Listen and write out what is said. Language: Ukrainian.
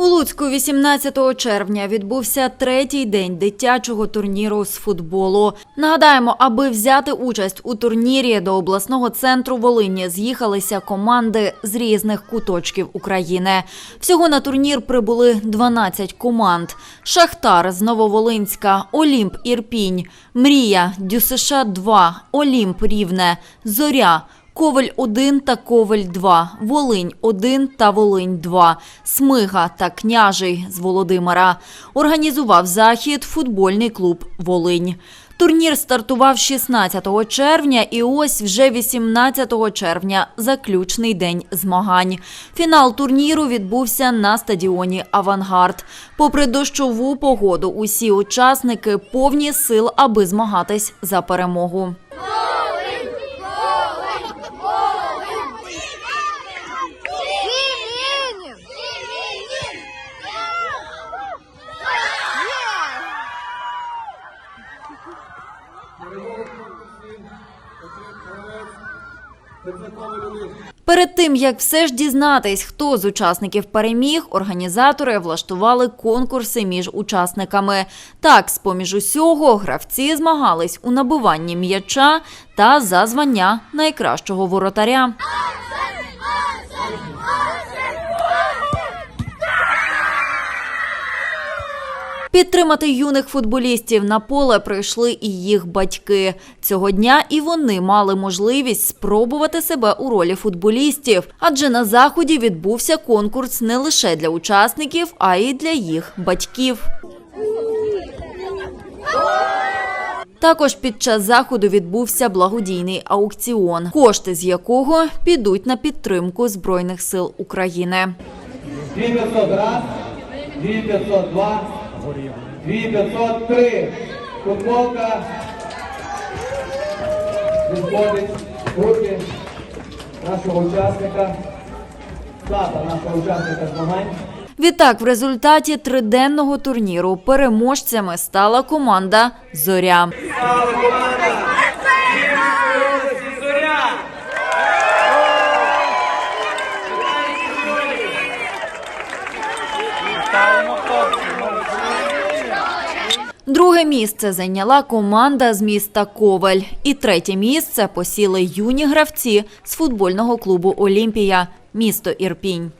У Луцьку 18 червня відбувся третій день дитячого турніру з футболу. Нагадаємо, аби взяти участь у турнірі до обласного центру Волині з'їхалися команди з різних куточків України. Всього на турнір прибули 12 команд: Шахтар з Нововолинська, Олімп Ірпінь, Мрія, ДЮСШ 2 Олімп Рівне, Зоря. Коваль 1 та Коваль 2, Волинь 1 та Волинь 2, Смига та Княжий з Володимира. Організував захід футбольний клуб Волинь. Турнір стартував 16 червня і ось вже 18 червня заключний день змагань. Фінал турніру відбувся на стадіоні Авангард. Попри дощову погоду, усі учасники повні сил, аби змагатись за перемогу. Перед тим як все ж дізнатись, хто з учасників переміг, організатори влаштували конкурси між учасниками. Так, з поміж усього, гравці змагались у набиванні м'яча та за звання найкращого воротаря. Підтримати юних футболістів на поле прийшли і їх батьки. Цього дня і вони мали можливість спробувати себе у ролі футболістів, адже на заході відбувся конкурс не лише для учасників, а й для їх батьків. Також під час заходу відбувся благодійний аукціон, кошти з якого підуть на підтримку Збройних сил України. 2500 раз, 2502, 2503. Футболка відходить в руки нашого учасника, тата нашого учасника змагань. Відтак, в результаті триденного турніру переможцями стала команда Зоря. Слава команда! Зоря! Друге місце зайняла команда з міста Коваль. І третє місце посіли юні гравці з футбольного клубу Олімпія, місто Ірпінь.